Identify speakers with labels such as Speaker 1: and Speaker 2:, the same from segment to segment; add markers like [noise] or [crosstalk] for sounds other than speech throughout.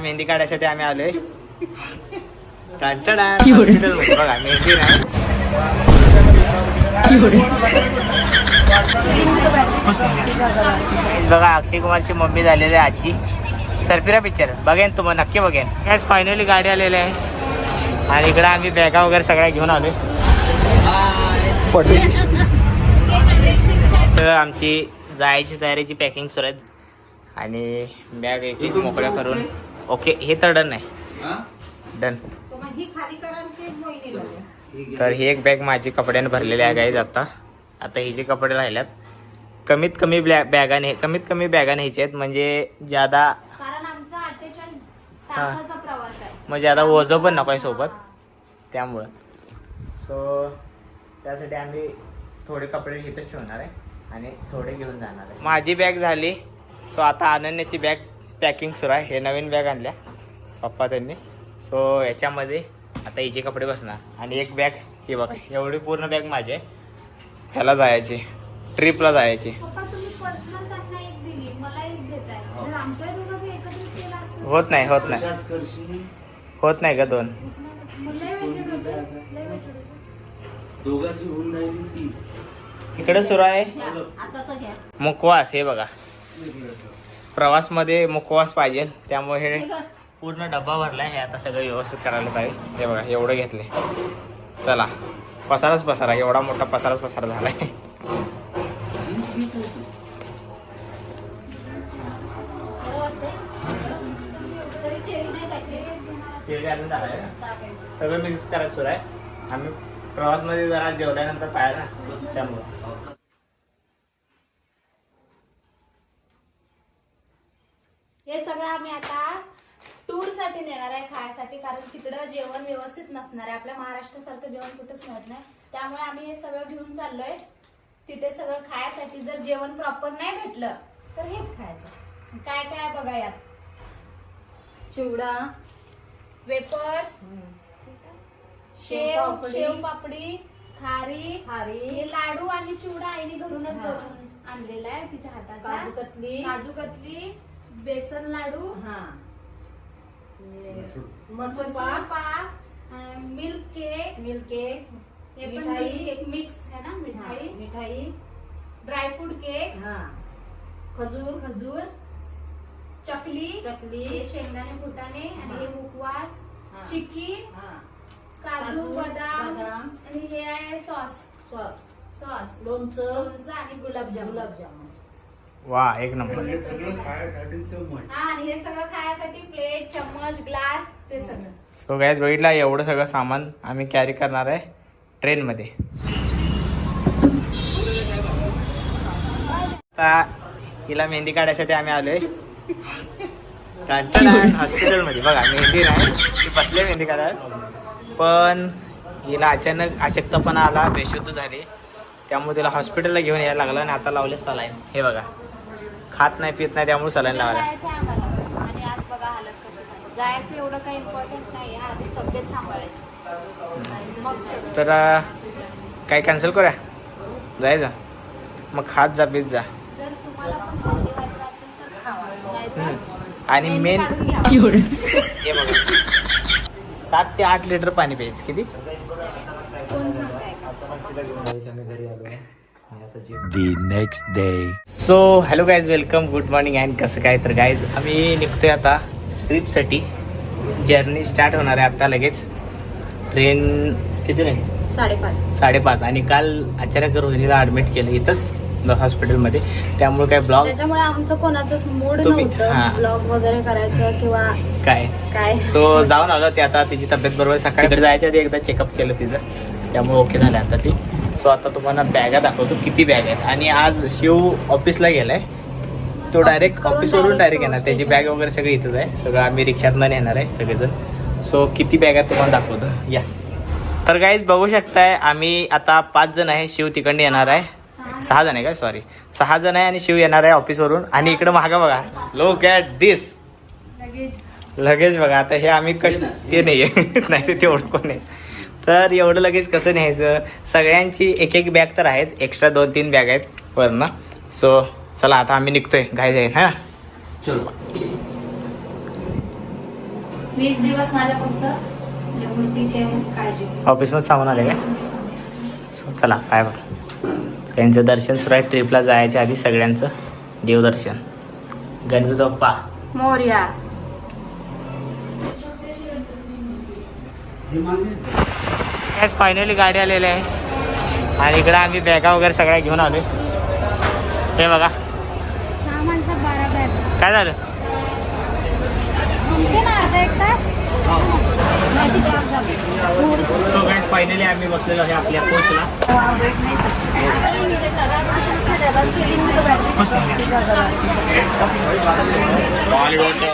Speaker 1: मेहंदी काढायसाठी आम्ही आलोय. बघा मेहंदी नाही. बघा अक्षय कुमारची मम्मी झालेली आहे आजी. सरफिरा पिक्चर बघेन तुम्हाला नक्की बघेन. आज फायनली गाडी आलेली आहे. आणि इकडं आम्ही बॅगा वगैरे सगळ्या घेऊन आलोय. सगळं आमची जायची तयारीची पॅकिंग सुरू आहेत. आणि बॅग एक मोकळ्या करून ओके हे तर डन आहे. डन तर ही एक बॅग माझी कपड्याने भरलेली आहे गाईज आता. आता ही जे कपडे राहिल्यात कमीत कमी ब्लॅ बॅगाने कमीत कमी बॅगा न्यायचे आहेत म्हणजे ज्यादा
Speaker 2: कारण आमचा अठ्ठेचाळीस तासाचा प्रवास आहे.
Speaker 1: म्हणजे ज्यादा ओझं पण नको आहे सोबत. त्यामुळं. सो त्यासाठी आम्ही थोडे कपडे इथंच ठेवणार आहे. आणि थोडे घेऊन जाणार आहे. माझी बॅग झाली. सो आता अनन्याची बॅग पॅकिंग सुरू आहे. हे नवीन बॅग आणल्या पप्पा त्यांनी. सो याच्यामध्ये आता हिचे कपडे बसणार. आणि एक बॅग ही बघा एवढी पूर्ण बॅग माझी आहे. ह्याला जायची. ट्रिपला जायची.
Speaker 2: पप्पा तुम्ही पर्सनल त्यांना एक दिली. मला एक देत आहे जर आमच्या दोघांचं एकत्रित केलं असतं
Speaker 1: होत नाही होत नाही. होत नाही का दोन.
Speaker 3: दोघांची
Speaker 1: इकडे सुरू आहे.
Speaker 2: आताच घ्या.
Speaker 1: मुखवास हे बघा. प्रवासमध्ये मुखवास पाहिजे. त्यामुळे हे पूर्ण डब्बा भरलाय. हे आता सगळं व्यवस्थित करायला पाहिजे. हे बघा एवढं घेतले चला पसाराच पसारा. एवढा मोठा पसाराच पसारा झालाय. सगळं मिक्स करायचं सुरू आहे. आम्ही प्रवासमध्ये जरा जेवल्यानंतर पाहिला ना त्यामुळं
Speaker 2: हे सगळं आम्ही आता टूरसाठी नेणार आहे खायसाठी कारण तिकडं जेवण व्यवस्थित नसणार आहे. आपल्या महाराष्ट्रासारखं जेवण कुठंच मिळत नाही. त्यामुळे आम्ही हे सगळं घेऊन चाललोय. तिथे सगळं खायसाठी जर जेवण प्रॉपर नाही भेटलं तर हेच खायचं. काय काय आहे बघा यात?
Speaker 4: चिवडा
Speaker 2: वेपर्स शेव. शेव पापडी खारी.
Speaker 4: खारी.
Speaker 2: हे लाडू आणि चिवडा आईने घरूनच. बनवून आणलेला आहे तिच्या
Speaker 4: काजू
Speaker 2: हाताचा
Speaker 4: कतली.
Speaker 2: काजू कतली. बेसन लाडू
Speaker 4: हा. मसूर.
Speaker 2: मसूर
Speaker 4: पाक
Speaker 2: पाक मिल्क केक
Speaker 4: मिल्क केक
Speaker 2: हे पण
Speaker 4: मिठाई.
Speaker 2: मिल्क केक मिक्स आहे ना
Speaker 4: हा,
Speaker 2: मिठाई.
Speaker 4: मिठाई
Speaker 2: ड्रायफ्रूट केक
Speaker 4: हा. खजूर
Speaker 2: खजूर. चकली
Speaker 4: चकली.
Speaker 2: हे शेंगदाणे फुटाणे आणि हे मुखवास
Speaker 4: हा.
Speaker 2: चिक्की
Speaker 4: हा.
Speaker 2: काजू बदाम
Speaker 4: बदाम.
Speaker 2: आणि हे आहे सॉस.
Speaker 4: सॉस.
Speaker 2: सॉस.
Speaker 4: लोणचं.
Speaker 2: लोणचं आणि गुलाबजामुन.
Speaker 4: गुलाबजामुन.
Speaker 1: वा एक नंबर.
Speaker 3: हे सगळं खायसाठी तर मग.
Speaker 2: हा आणि हे सगळं खायसाठी प्लेट चम्मच ग्लास ते सगळं.
Speaker 1: सो गॅस बघितला एवढं सगळं सामान आम्ही कॅरी करणार आहे ट्रेनमध्ये आता हिला मेहंदी काढायसाठी आम्ही आलोय. हॉस्पिटलमध्ये [laughs] बघा मेहंदी नाही ती बसले मेहंदी काढायला. पण हिला अचानक अशक्तपणा आला बेशुद्ध झाली. त्यामुळे तिला हॉस्पिटलला घेऊन यायला लागलं आणि आता लावले सलाईन हे बघा. खात नाही पित नाही त्यामुळे सलाईन लावला
Speaker 2: जायचं आम्हाला. आणि आज बघा हालत कशी झाली. जायचं एवढं काही इम्पॉर्टंट नाही आहे. आधी तब्येत सांभाळायची. मग सगळं.
Speaker 1: तर अं, काय कॅन्सल करूया? जायचं मग खात जा पीत जा.
Speaker 2: जर तुम्हाला पण हेल्दी व्हायचं असेल तर खावा नाहीतर
Speaker 1: हम्म. आणि मेन
Speaker 2: काढून घ्यावा.
Speaker 1: हे बघा. सात ते आठ लिटर पाणी प्यायचं. किती?
Speaker 2: कोण सांगताय का?
Speaker 5: The next day.
Speaker 1: So hello guys welcome good morning and कसं काय तर गाईज आम्ही निघतोय आता ट्रिपसाठी जर्नी स्टार्ट होणार आहे आता लगेच. ट्रेन किती नाही
Speaker 2: साडेपाच.
Speaker 1: साडेपाच. आणि काल अचानक रोहिणीला ॲडमिट केलं इथंच हॉस्पिटलमध्ये त्यामुळे काय ब्लॉग
Speaker 2: त्याच्यामुळे आमचं कोणाचंच मूड. नव्हतं. ब्लॉग वगैरे करायचं किंवा
Speaker 1: काय?
Speaker 2: काय?
Speaker 1: सो जाऊन आलो ते आता. तिची तब्येत बरोबर सकाळीकडे जायच्या आधी एकदा चेकअप केलं तिचं. त्यामुळे ओके झालं आता ती. सो आता तुम्हाला बॅगा दाखवतो किती बॅग आहेत. आणि आज शिव ऑफिसला गेलाय. तो डायरेक्ट ऑफिसवरून डायरेक्ट येणार. त्याची. बॅग वगैरे सगळी इथंच आहे. सगळं आम्ही रिक्षातनं नेणार आहे सगळेजण. सो किती बॅग आहेत तुम्हाला दाखवतो. या. तर गाईज बघू शकताय आम्ही आता पाच जण आहे. शिव तिकडे येणार आहे. सहा जण आहे का? सॉरी सहा जण आहे आणि शिव येणार आहे ऑफिसवरून आणि इकडे मागा बघा. लो कॅट दिस
Speaker 2: लगेच
Speaker 1: लगेच बघा. आता हे आम्ही कष्ट ते नाही आहे [laughs] नाही ते तेवढं कोण आहे तर एवढं लगेच कसं न्यायचं? सगळ्यांची एक एक बॅग तर आहेच. एक्स्ट्रा दोन तीन बॅग आहेत वरनं. सो चला आता आम्ही निघतोय. घाई जाईल है ना?
Speaker 3: चलो.
Speaker 2: वीस दिवस माझ्या फक्त जे मूर्तीची काळजी घे.
Speaker 1: ऑफिसमध्ये सामान आले काय? So, चला काय बरं त्यांचं दर्शन सुरू आहे. ट्रिपला जायच्या आधी सगळ्यांचं देवदर्शन. गणपती बाप्पा.
Speaker 2: मोर्या.
Speaker 1: आज फायनली गाडी आलेली आहे. आणि इकडं आम्ही बॅगा वगैरे सगळ्या घेऊन आलोय. हे बघा. काय झालं? सो फायनली आम्ही बसलेलो आहे आपल्या कोचला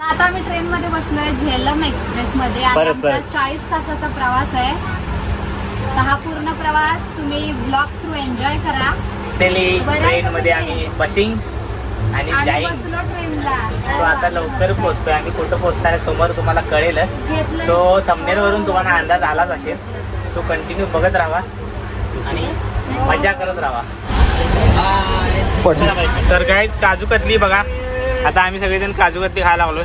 Speaker 2: आता आम्ही ट्रेन मध्ये बसलोय झेलम एक्सप्रेस मध्ये. चाळीस तासाचा प्रवास आहे. तर हा पूर्ण प्रवास तुम्ही ब्लॉग थ्रू एन्जॉय करा.
Speaker 1: ट्रेन मध्ये
Speaker 2: का
Speaker 1: आम्ही बसिंग आणि सो आता लवकर पोहोचतोय. आम्ही कुठं पोहोचणार आहे समोर तुम्हाला कळेलच. सो थंबनेल वरून तुम्हाला अंदाज आलाच असेल. सो कंटिन्यू बघत राहा आणि मजा करत राहा. तर काय काजू कतली बघा. आता आम्ही सगळेजण काजू कतली खायला लागलोय.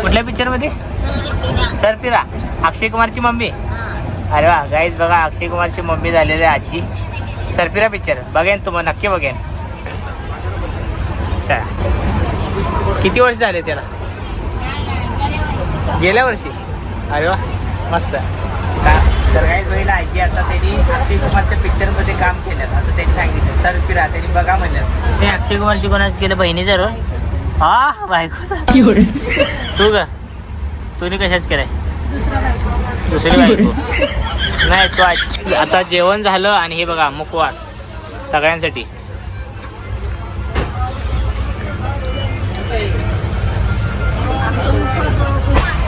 Speaker 1: कुठल्या पिक्चरमध्ये? सरपिरा अक्षय कुमारची मम्मी. अरे वा गाईज बघा अक्षय कुमारची मम्मी झालेली आहे आजी. सरपिरा पिक्चर बघेन तुम्हाला नक्की बघेन. अच्छा किती वर्ष झाले त्याला? गेल्या वर्षी. अरे वा मस्त. तर काही बघितलं आजी आता त्यांनी अक्षय कुमारच्या पिक्चरमध्ये काम केलं. असं त्यांनी सांगितलं. सरपिरा त्यांनी बघा म्हणलं. ते अक्षय कुमारची कोणाच केलं? बहिणीचं रो. हा? बायको तू ग तुम्ही कशाच केलाय? दुसरी बायको. नाही तो आज- आता जेवण झालं आणि हे बघा मुखवास. सगळ्यांसाठी.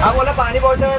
Speaker 3: हा बोला पाणी बॉटल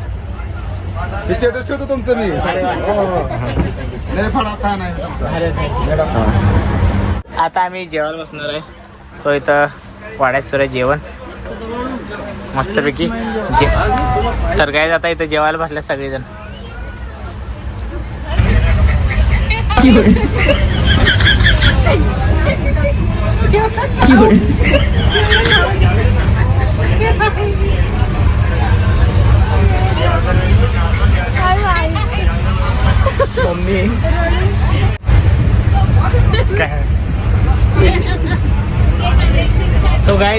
Speaker 6: स्टेटस ठेवतो तुमचं मी.
Speaker 1: आता आम्ही जेवायला बसणार आहे. सो इथं वाड्यात सुरू आहे जेवण. मस्तपैकी जे तर काय आता इथं जेवायला बसल्या सगळेजण. मम्मी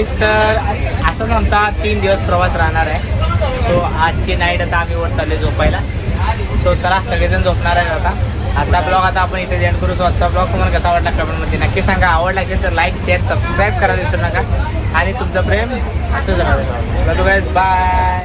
Speaker 1: गाईज तर असाच आमचा तीन दिवस प्रवास राहणार आहे. सो आजची नाईट आता आम्ही वर चालले झोपायला. सो चला सगळेजण झोपणार आहे आता. आजचा ब्लॉग आता आपण इथे जॉईन करू. सो आजचा ब्लॉग तुम्हाला कसा वाटला कमेंटमध्ये नक्की सांगा. आवडला असेल तर लाईक शेअर सबस्क्राईब करायला विसरू नका. आणि तुमचं प्रेम असं जरा बाय